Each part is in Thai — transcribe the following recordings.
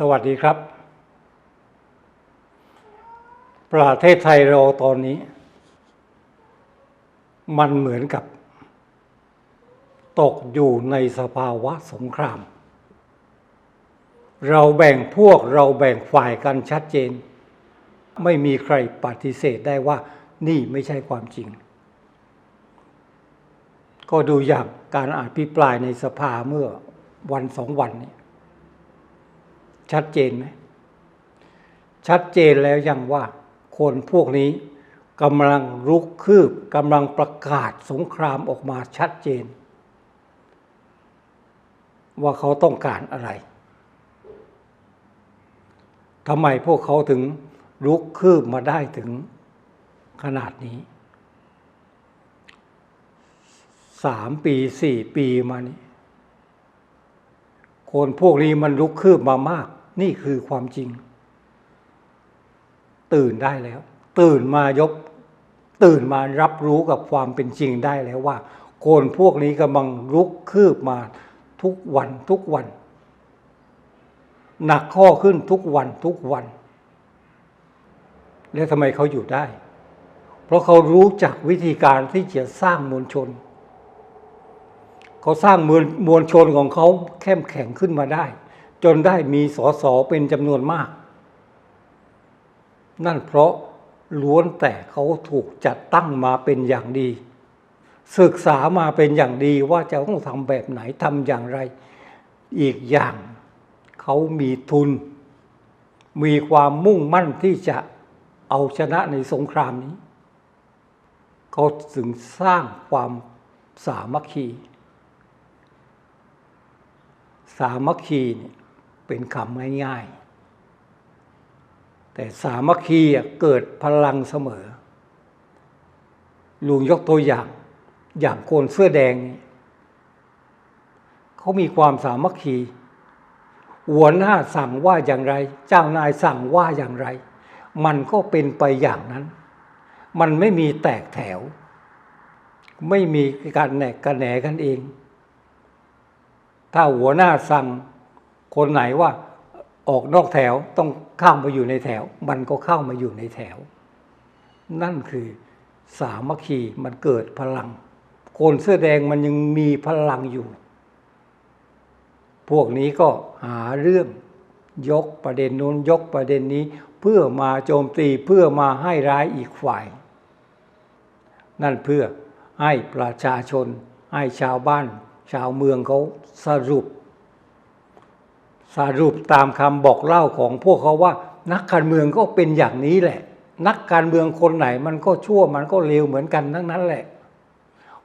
สวัสดีครับ ประเทศไทยเราตอนนี้ มันเหมือนกับ ตกอยู่ในสภาวะสงคราม เราแบ่งพวกเราแบ่งฝ่ายกันชัดเจน ไม่มีใครปฏิเสธได้ว่านี่ไม่ใช่ความจริง ก็ดูอย่างการอภิปรายในสภาเมื่อวันสองวันนี้ ชัดเจนไหมชัดเจนแล้วยังว่าคนพวกนี้กำลังรุกคืบกำลังประกาศสงครามออกมาชัดเจน ว่าเขาต้องการอะไรทำไมพวกเขาถึงรุกคืบมาได้ถึงขนาดนี้สามปีสี่ปีมานี้ คนพวกนี้มันลุกคืบมามาก นี่คือความจริง ตื่นได้แล้ว ตื่นมายก ตื่นมารับรู้กับความเป็นจริงได้แล้วว่า คนพวกนี้กำลังลุกคืบมาทุกวันทุกวัน หนักข้อขึ้นทุกวันทุกวัน แล้วทำไมเขาอยู่ได้ เพราะเขารู้จักวิธีการที่จะสร้างมวลชน เขาสร้างมวลมวลชนของเขาเข้มแข็งขึ้นมาได้ จนได้มีสสเป็นจำนวนมาก นั่นเพราะล้วนแต่เขาถูกจัดตั้งมาเป็นอย่างดี ศึกษามาเป็นอย่างดีว่าจะต้องทำแบบไหนทำอย่างไร อีกอย่างเขามีทุน มีความมุ่งมั่นที่จะเอาชนะในสงครามนี้ เขาถึงสร้างความสามัคคี สามัคคีเนี่ย เป็นคำง่ายๆ แต่สามัคคีเกิดพลังเสมอ ลุงยกตัวอย่าง อย่างโกนเสื้อแดง เขามีความสามัคคีหัวหน้าสั่งว่าอย่างไร เจ้านายสั่งว่าอย่างไร มันก็เป็นไปอย่างนั้น มันไม่มีแตกแถว ไม่มีการแหนกกระแหนกันเอง ถ้าหัวหน้าสั่ง คนไหนว่าออกนอกแถวต้องเข้ามาอยู่ในแถว มันก็เข้ามาอยู่ในแถว นั่นคือสามัคคีมันเกิดพลัง คนเสื้อแดงมันยังมีพลังอยู่ พวกนี้ก็หาเรื่องยกประเด็นนู้นยกประเด็นนี้ เพื่อมาโจมตีเพื่อมาให้ร้ายอีกฝ่าย นั่นเพื่อให้ประชาชน ให้ชาวบ้าน ชาวเมืองเขาสรุป สรุปตามคำบอกเล่าของพวกเขาว่า นักการเมืองก็เป็นอย่างนี้แหละ นักการเมืองคนไหนมันก็ชั่วมันก็เลวเหมือนกันทั้งนั้นแหละ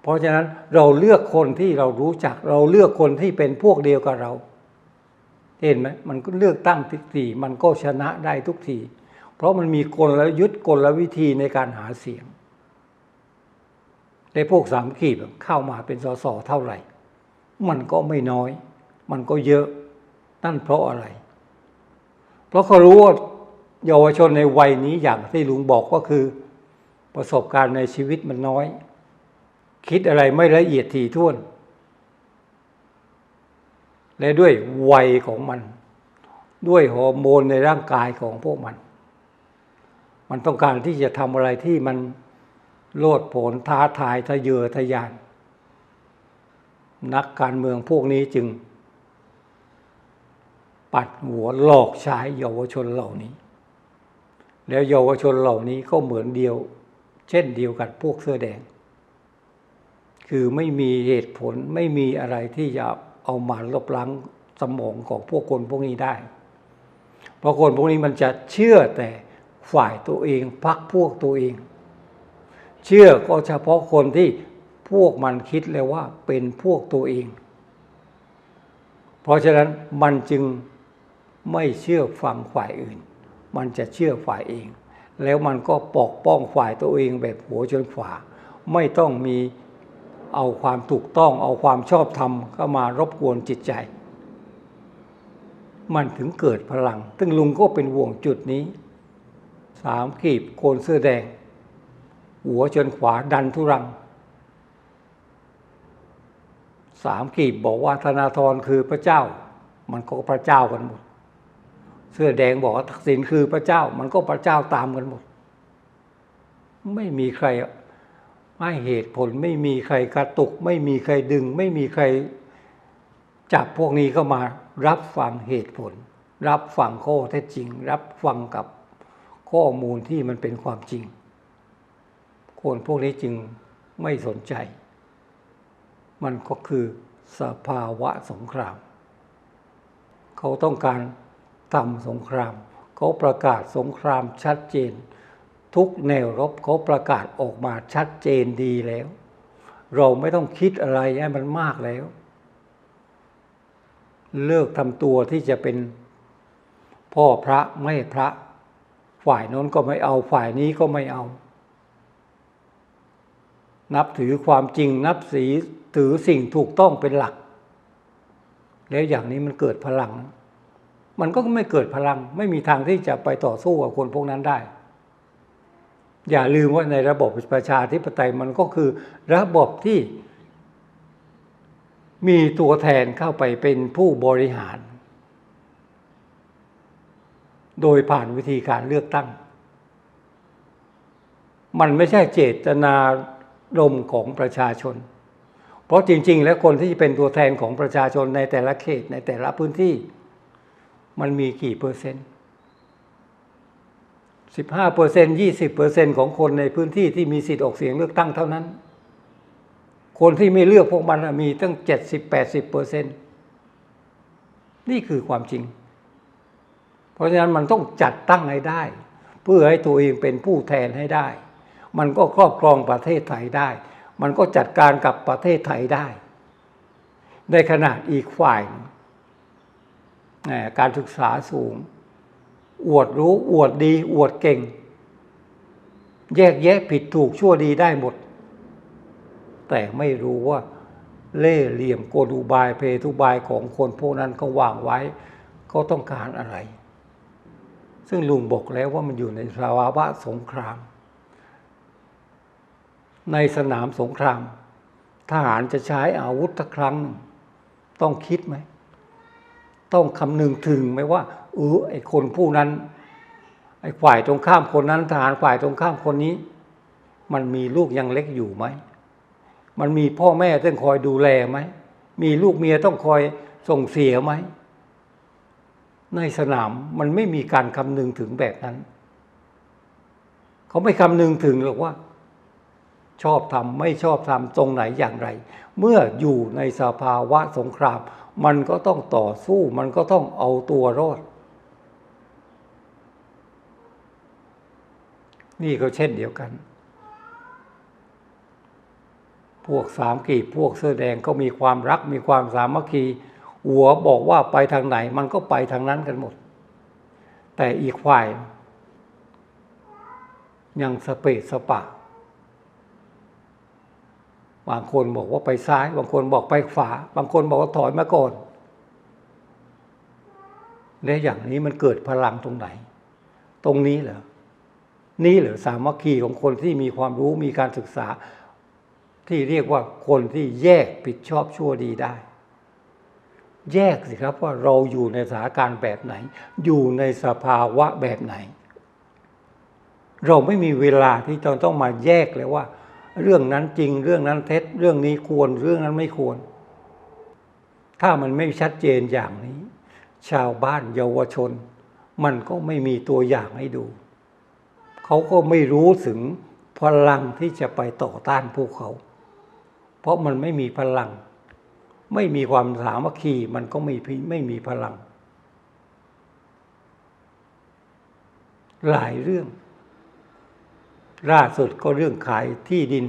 เพราะฉะนั้นเราเลือกคนที่เรารู้จัก เราเลือกคนที่เป็นพวกเดียวกับเรา เห็นไหมมันก็เลือกตั้งทุกทีมันก็ชนะได้ทุกที เพราะมันมีกลยุทธ์กลวิธีในการหาเสียงในพวกสามขีดเข้ามาเป็นสสเท่าไหร่ มันก็ไม่น้อย มันก็เยอะ นั่นเพราะอะไร เพราะเขารู้ว่าเยาวชนในวัยนี้อย่างที่ลุงบอกก็คือ ประสบการณ์ในชีวิตมันน้อย คิดอะไรไม่ละเอียดถี่ถ้วน และด้วยวัยของมัน ด้วยฮอร์โมนในร่างกายของพวกมัน มันต้องการที่จะทำอะไรที่มันโลดโผนท้าทายทะเยอทะยาน นักการเมืองพวกนี้จึง ปัดหัวหลอกใช้เยาวชนเหล่านี้ แล้วเยาวชนเหล่านี้ก็เหมือนเดียว เช่นเดียวกับพวกเสื้อแดง คือไม่มีเหตุผลไม่มีอะไรที่จะเอามาลบล้างสมองของพวกคนพวกนี้ได้ เพราะคนพวกนี้มันจะเชื่อแต่ฝ่ายตัวเองพักพวกตัวเอง เชื่อก็เฉพาะคนที่พวกมันคิดเลยว่าเป็นพวกตัวเอง เพราะฉะนั้นมันจึง ไม่เชื่อฟังฝ่ายอื่น มันจะเชื่อฝ่ายเอง แล้วมันก็ปกป้องฝ่ายตัวเองแบบหัวจนฝาไม่ต้องมีเอาความถูกต้อง เอาความชอบธรรมเข้ามารบกวนจิตใจ มันถึงเกิดพลัง ซึ่งลุงก็เป็นวงจุดนี้สามขีบโคนเสื้อแดง หัวจนขวาดันทุรังสามกีบบอกว่าธนาธรคือพระเจ้า มันก็พระเจ้ากันหมด เสื้อแดงบอกว่าทักษิณคือพระเจ้า มันก็พระเจ้าตามกันหมด ไม่มีใครให้เหตุผลไม่มีใครกระตุก ไม่มีใครดึง ไม่มีใครจับพวกนี้เข้ามา รับฟังเหตุผล รับฟังข้อเท็จจริง รับฟังกับข้อมูลที่มันเป็นความจริง คนพวกนี้จึงไม่สนใจ มันก็คือสภาวะสงคราม เขาต้องการ ทำสงครามเขาประกาศสงครามชัดเจน ทุกแนวรบเขาประกาศออกมาชัดเจนดีแล้ว เราไม่ต้องคิดอะไรให้มันมากแล้ว เลิกทำตัวที่จะเป็นพ่อพระไม่พระ ฝ่ายโน้นก็ไม่เอาฝ่ายนี้ก็ไม่เอา นับถือความจริงนับสีถือสิ่งถูกต้องเป็นหลัก แล้วอย่างนี้มันเกิดพลัง มันก็ไม่เกิดพลัง ไม่มีทางที่จะไปต่อสู้กับคนพวกนั้นได้ อย่าลืมว่าในระบบประชาธิปไตยมันก็คือระบบที่ มีตัวแทนเข้าไปเป็นผู้บริหาร โดยผ่านวิธีการเลือกตั้ง มันไม่ใช่เจตนารมณ์ของประชาชน เพราะจริง ๆ แล้วคนที่เป็นตัวแทนของประชาชนในแต่ละเขตในแต่ละพื้นที่ มันมีกี่เปอร์เซ็นต์สิบห้าเปอร์เซ็นยี่สิบเปอร์เซ็นของคนในพื้นที่ที่มีสิทธิ์ออกเสียงเลือกตั้งเท่านั้น คนที่ไม่เลือกพวกมันมีตั้งเจ็ดสิบแปดสิบเปอร์เซ็นนี่คือความจริง เพราะฉะนั้นมันต้องจัดตั้งให้ได้ เพื่อให้ตัวเองเป็นผู้แทนให้ได้ มันก็ครอบครองประเทศไทยได้ มันก็จัดการกับประเทศไทยได้ ในขณะอีกฝ่าย การศึกษาสูง อวดรู้อวดดี อวดเก่ง แยกแยะผิดถูกชั่วดีได้หมด แต่ไม่รู้ว่า เล่เหลี่ยมโกดูบายเพทุบายของคนพวกนั้นเขาวางไว้เขาต้องการอะไร ซึ่งลุงบอกแล้วว่ามันอยู่ในสภาวะสงคราม ในสนามสงคราม ทหารจะใช้อาวุธทักครั้งหนึ่งต้องคิดไหม ต้องคำนึงถึงไหมว่าเออไอคนผู้นั้น ไอฝ่ายตรงข้ามคนนั้นทหารฝ่ายตรงข้ามคนนี้ มันมีลูกยังเล็กอยู่ไหม มันมีพ่อแม่ต้องคอยดูแลไหม มีลูกเมียต้องคอยส่งเสียไหม ในสนามมันไม่มีการคำนึงถึงแบบนั้น เขาไม่คำนึงถึงหรอกว่า ชอบทำไม่ชอบทำตรงไหนอย่างไร เมื่ออยู่ในสภาวะสงคราม มันก็ต้องต่อสู้มันก็ต้องเอาตัวรอด นี่ก็เช่นเดียวกัน พวกสามกีบพวกเสื้อแดงก็มีความรักมีความสามัคคี หัวบอกว่าไปทางไหนมันก็ไปทางนั้นกันหมด แต่อีกฝ่ายยังสเปะสปะ บางคนบอกว่าไปซ้าย บางคนบอกไปขวา บางคนบอกว่าถอยมาก่อนและอย่างนี้มันเกิดพลังตรงไหน ตรงนี้เหรอ นี่เหรอสามัคคีของคนที่มีความรู้มีการศึกษา ที่เรียกว่าคนที่แยกผิดชอบชั่วดีได้ แยกสิครับว่าเราอยู่ในสถานการณ์แบบไหน อยู่ในสภาวะแบบไหน เราไม่มีเวลาที่จะต้องมาแยกเลยว่า เรื่องนั้นจริง เรื่องนั้นเท็จ เรื่องนี้ควรเรื่องนั้นไม่ควร ถ้ามันไม่ชัดเจนอย่างนี้ ชาวบ้านเยาวชน มันก็ไม่มีตัวอย่างให้ดู เขาก็ไม่รู้ถึงพลังที่จะไปต่อต้านพวกเขา เพราะมันไม่มีพลัง ไม่มีความสามัคคีมันก็ไม่ไม่มีพลัง หลายเรื่อง ล่าสุดก็เรื่องขายที่ดิน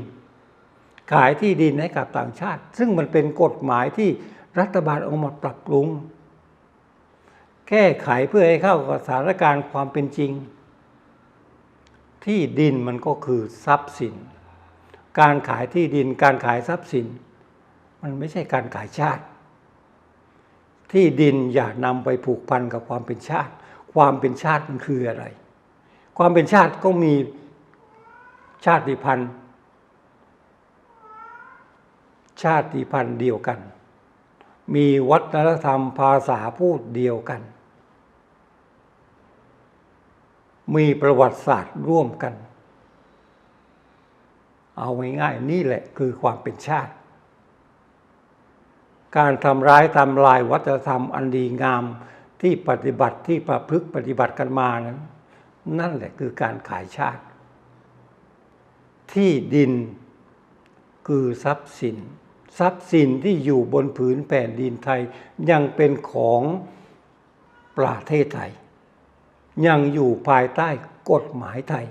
ขายที่ดินให้กับต่างชาติ ซึ่งมันเป็นกฎหมายที่รัฐบาลเอามาปรับปรุง แก้ไขเพื่อให้เข้ากับสถานการณ์ความเป็นจริง ที่ดินมันก็คือทรัพย์สิน การขายที่ดินการขายทรัพย์สิน มันไม่ใช่การขายชาติ ที่ดินอย่านำไปผูกพันกับความเป็นชาติ ความเป็นชาติมันคืออะไร ความเป็นชาติก็มี ชาติพันธุ์ ชาติพันธุ์เดียวกัน มีวัฒนธรรมภาษาพูดเดียวกัน มีประวัติศาสตร์ร่วมกัน เอาง่ายๆนี่แหละคือความเป็นชาติ การทำร้ายทำลายวัฒนธรรมอันดีงามที่ปฏิบัติที่ประพฤกปฏิบัติกันมานั้นนั่นแหละคือการขายชาติ ที่ดิน คือทรัพย์สิน ทรัพย์สินที่อยู่บนผืนแผ่นดินไทยยังเป็นของประเทศไทย ยังอยู่ภายใต้กฎหมายไทย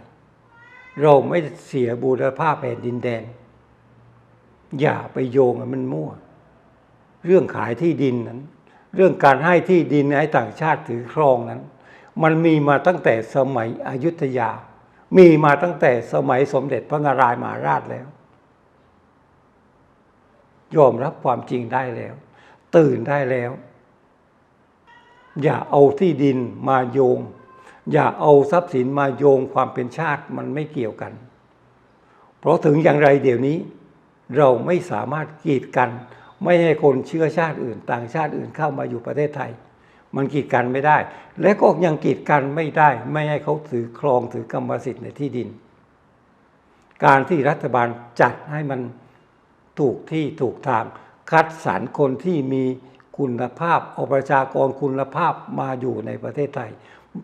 เราไม่เสียบูรพาพแผ่นดินแดน อย่าไปโยงมันมั่ว เรื่องขายที่ดินนั้น เรื่องการให้ที่ดินให้ต่างชาติถือครองนั้น มันมีมาตั้งแต่สมัยอยุธยา มีมาตั้งแต่สมัยสมเด็จพระนารายมหาราชแล้ว ยอมรับความจริงได้แล้ว ตื่นได้แล้ว อย่าเอาที่ดินมาโยง อย่าเอาทรัพย์สินมาโยงความเป็นชาติมันไม่เกี่ยวกัน เพราะถึงอย่างไรเดี๋ยวนี้ เราไม่สามารถกีดกัน ไม่ให้คนเชื้อชาติอื่น ต่างชาติอื่นเข้ามาอยู่ประเทศไทย มันกีดกันไม่ได้ และก็ยังกีดกันไม่ได้ ไม่ให้เขาถือครองถือกรรมสิทธิ์ในที่ดิน การที่รัฐบาลจัดให้มันถูกที่ถูกทางคัดสรรคนที่มีคุณภาพเอาประชากรคุณภาพมาอยู่ในประเทศไทย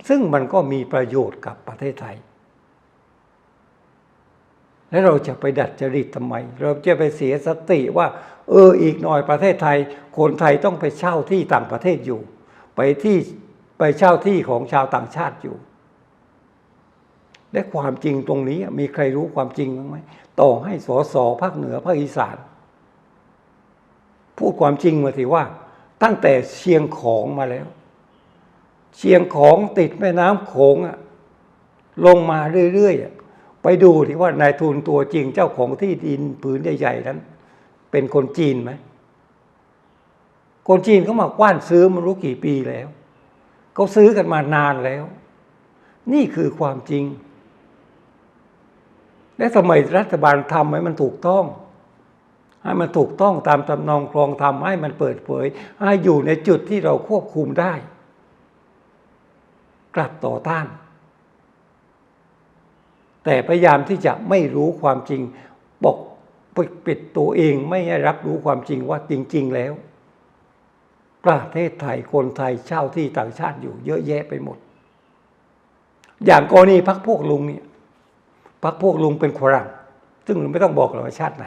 ซึ่งมันก็มีประโยชน์กับประเทศไทย แล้วเราจะไปดัดจริตทำไม เราจะไปเสียสติว่า เอออีกหน่อยประเทศไทย คนไทยต้องไปเช่าที่ต่างประเทศอยู่ ไปที่ไปเช่าที่ของชาวต่างชาติอยู่ และความจริงตรงนี้มีใครรู้ความจริงบ้างไหมต่อให้สสภาคเหนือภาคอีสาน พูดความจริงมาทีว่า ตั้งแต่เชียงของมาแล้ว เชียงของติดแม่น้ำโขงอะลงมาเรื่อยๆไปดูที่ว่านายทุนตัวจริงเจ้าของที่ดินผืนใหญ่ๆนั้น เป็นคนจีนไหม คนจีนเขามากว้านซื้อมารู้กี่ปีแล้วเขาซื้อกันมานานแล้ว นี่คือความจริง และทำไมรัฐบาลทำให้มันถูกต้อง ให้มันถูกต้องตามตำนองครองธรรมให้มันเปิดเผย ให้อยู่ในจุดที่เราควบคุมได้ กลับต่อต้าน แต่พยายามที่จะไม่รู้ความจริงปกปิดตัวเองไม่ให้รับรู้ความจริงว่าจริง ๆ แล้ว ประเทศไทยคนไทยเช่าที่ต่างชาติอยู่ เยอะแยะไปหมด อย่างกรณีพักพวกลุงเนี่ยพักพวกลุงเป็นฝรั่งซึ่งไม่ต้องบอกหรอกว่าชาติไหน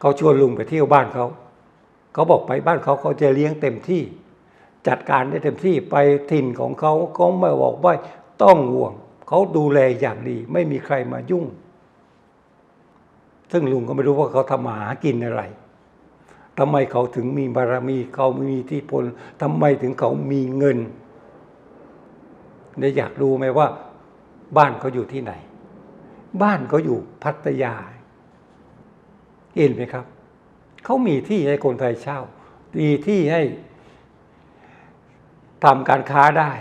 เขาชวนลุงไปเที่ยวบ้านเขา เขาบอกไปบ้านเขาเขาจะเลี้ยงเต็มที่ จัดการได้เต็มที่ไปถิ่นของเขาเขาไม่บอกว่าต้องห่วง เขาดูแลอย่างดี ไม่มีใครมายุ่ง ซึ่งลุงก็ไม่รู้ว่าเขาทำมาหากินอะไร ทำไมเขาถึงมีบารมี เขามีอิทธิพลทำไมถึงเขามีเงินเนี่ยอยากรู้ไหมว่า บ้านเขาอยู่ที่ไหน บ้านเขาอยู่พัทยาเห็นไหมครับ เขามีที่ให้คนไทยเช่ามีที่ให้ทำการค้าได้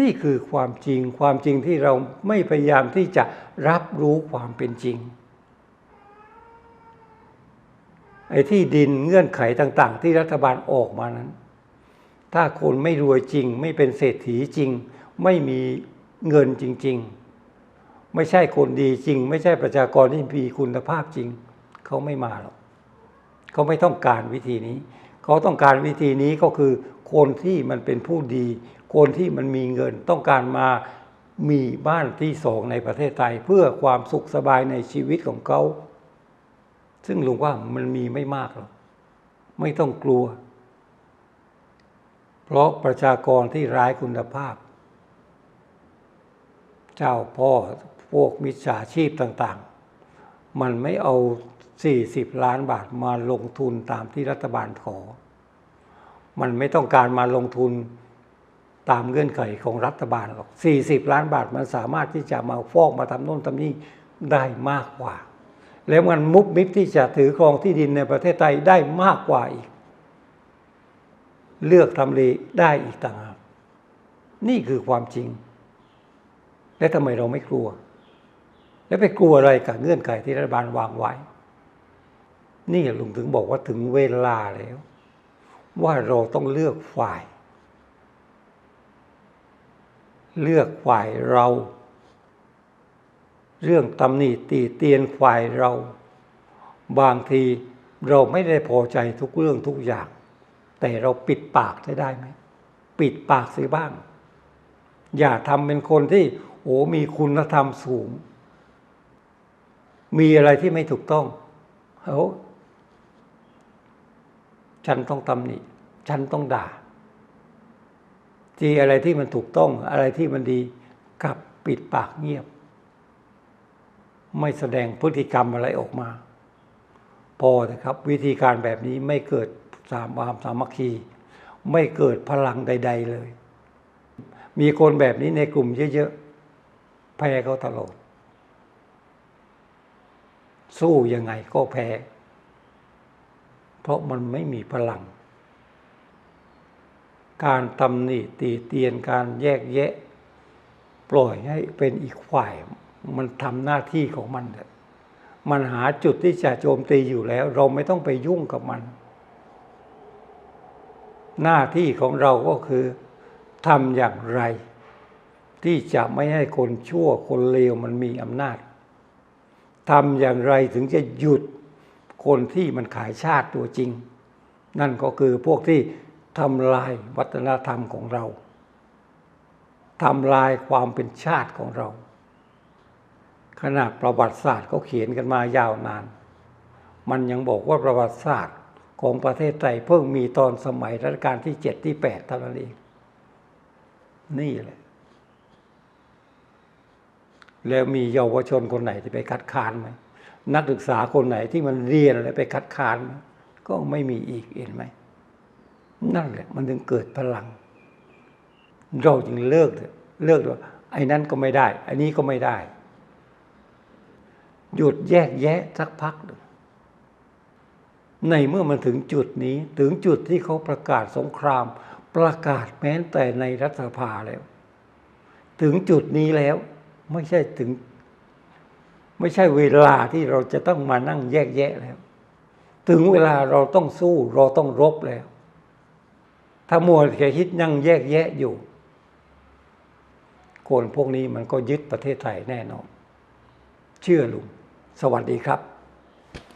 นี่คือความจริงความจริงที่เราไม่พยายามที่จะรับรู้ความเป็นจริง ไอ้ที่ดินเงื่อนไขต่าง ๆ ที่รัฐบาลออกมานั้น ถ้าคนไม่รวยจริง ไม่เป็นเศรษฐีจริง ไม่มีเงินจริง ๆ ไม่ใช่คนดีจริง ไม่ใช่ประชากรที่มีคุณภาพจริง เขาไม่มาหรอกเขาไม่ต้องการวิธีนี้ เขาต้องการวิธีนี้ก็คือ คนที่มันเป็นผู้ดี คนที่มันมีเงินต้องการมามีบ้านที่สองในประเทศไทย เพื่อความสุขสบายในชีวิตของเขา ซึ่งลุงว่ามันมีไม่มากหรอกไม่ต้องกลัว เพราะประชากรที่ร้ายคุณภาพ เจ้าพ่อพวกมิจฉาชีพต่างๆ มันไม่เอา 40 ล้านบาทมาลงทุนตามที่รัฐบาลขอ มันไม่ต้องการมาลงทุนตามเงื่อนไขของรัฐบาลหรอก 40 ล้านบาทมันสามารถที่จะมาฟอกมาทำโน่นทำนี่ได้มากกว่า แล้วมันมุบมิบที่จะถือครองที่ดินในประเทศไทยได้มากกว่าอีก เลือกทำเลได้อีกต่างหากนี่คือความจริง และทำไมเราไม่กลัว และไปกลัวอะไรกับเงื่อนไขที่รัฐบาลวางไว้ นี่ลุงถึงบอกว่าถึงเวลาแล้ว ว่าเราต้องเลือกฝ่าย เลือกฝ่ายเรา เรื่องตำหนิตีเตียนฝ่ายเรา บางทีเราไม่ได้พอใจทุกเรื่องทุกอย่าง แต่เราปิดปากได้ได้ไหมปิดปากเสียบ้าง อย่าทำเป็นคนที่โอ้มีคุณธรรมสูง มีอะไรที่ไม่ถูกต้องเอ้าฉันต้องตำหนิ ฉันต้องด่าจีอะไรที่มันถูกต้อง อะไรที่มันดีกลับปิดปากเงียบ ไม่แสดงพฤติกรรมอะไรออกมา พอนะครับ วิธีการแบบนี้ไม่เกิดสามความสามัคคี ไม่เกิดพลังใด ๆเลย มีคนแบบนี้ในกลุ่มเยอะๆแพ้เขาตลอดสู้ยังไงก็แพ้ เพราะมันไม่มีพลัง การตำหนิตีเตียนการแยกแยะ ปล่อยให้เป็นอีกฝ่าย มันทำหน้าที่ของมันเมันหาจุดที่จะโจมตีอยู่แล้ว เราไม่ต้องไปยุ่งกับมัน หน้าที่ของเราก็คือทำอย่างไร ที่จะไม่ให้คนชั่วคนเลวมันมีอำนาจทำอย่างไรถึงจะหยุดคนที่มันขายชาติตัวจริง นั่นก็คือพวกที่ทำลายวัฒนธรรมของเราทำลายความเป็นชาติของเรา ขนาดประวัติศาสตร์เขาเขียนกันมายาวนาน มันยังบอกว่าประวัติศาสตร์ของประเทศไทยเพิ่งมีตอนสมัยรัชกาลที่เจ็ดที่แปดเท่านั้นเอง นี่แหละ แล้วมีเยาวชนคนไหนที่ไปคัดค้านไหมนักศึกษาคนไหนที่มันเรียนอะไรไปคัดค้านก็ไม่มีอีกเห็นไหมนั่นแหละมันถึงเกิดพลัง เราจึงเลิกเถอะเลิกว่าไอ้นั้นก็ไม่ได้ไอ้นี้ก็ไม่ได้ หยุดแยกแยะสักพักหนึ่งในเมื่อมันถึงจุดนี้ถึงจุดที่เขาประกาศสงคราม ประกาศแม้แต่ในรัฐสภาแล้ว ถึงจุดนี้แล้วไม่ใช่ถึง ไม่ใช่เวลาที่เราจะต้องมานั่งแยกแยะแล้ว ถึงเวลาเราต้องสู้เราต้องรบแล้ว ถ้ามัวแค่คิดนั่งแยกแยะอยู่คนพวกนี้มันก็ยึดประเทศไทยแน่นอน เชื่อลุง สวัสดีครับ